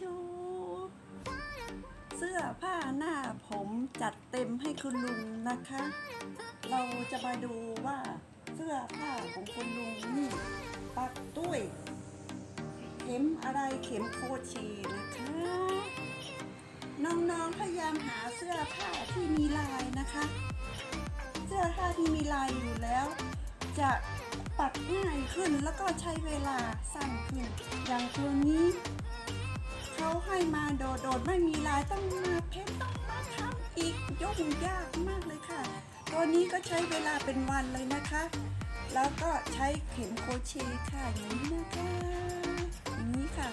ชูเสื้อผ้าหน้าผมจัดเต็มให้คุณลุงนะคะ เราจะมาดูว่าเสื้อผ้าของคุณลุงนี่ปักตุ้ยเข็มอะไรเข็มโคชีนะคะ น้องๆพยายามหาเสื้อผ้าที่มีลายนะคะ เสื้อผ้าที่มีลายอยู่แล้ว จะปักง่ายขึ้นแล้วก็ใช้เวลาสั้นขึ้น อย่างตัวนี้ เขาให้มาโดดๆไม่มีลายต้องมาเพ้นต้องมาทำอีกยุ่งยากมากเลยค่ะ ตัวนี้ก็ใช้เวลาเป็นวันเลยนะคะ แล้วก็ใช้เข็มโคเชค่ะอย่างนี้นะคะอย่างนี้ค่ะ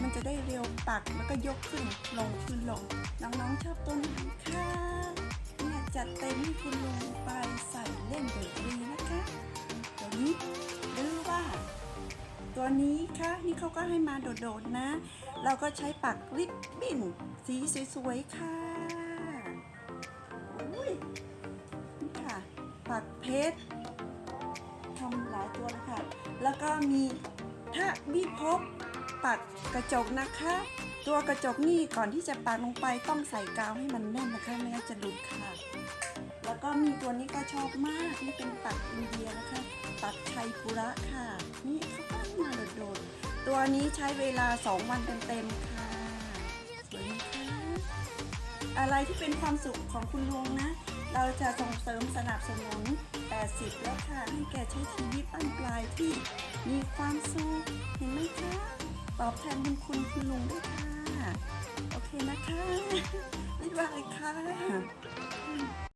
มันจะได้เร็วปักแล้วก็ยกขึ้นลงขึ้นลงน้องๆชอบตัวไหนคะเนี่ยจัดเต็มให้คุณลุงไป ตัวนี้ค่ะนี่เขาก็ให้มาโดดๆนะ เราก็ใช้ปักริบบิ้นสีสวยๆค่ะอุ้ยนี่ค่ะ ปักเพชรทำหลายตัวเลยค่ะ แล้วก็มีถ้าวิภพปักกระจกนะคะ ตัวกระจกนี่ก่อนที่จะปักลงไปต้องใส่กาวให้มันแน่นนะคะไม่งั้นจะหลุดค่ะ แล้วก็มีตัวนี้ก็ชอบมากนี่เป็นปักอินเดียนะคะ ปักไทยปุระค่ะ ตัวนี้ใช้เวลา 2 วันเต็มๆค่ะสวยไหมคะอะไรที่เป็นความสุขของคุณลุงนะ เราจะส่งเสริมสนับสนุน 80 แล้วค่ะให้แกใช้ชีวิตบ้นปลายที่มีความสุขเห็นไหมคะตอบแทนบุญคุณคุณลุงด้วยค่ะ โอเคนะคะบ๊ายบายค่ะ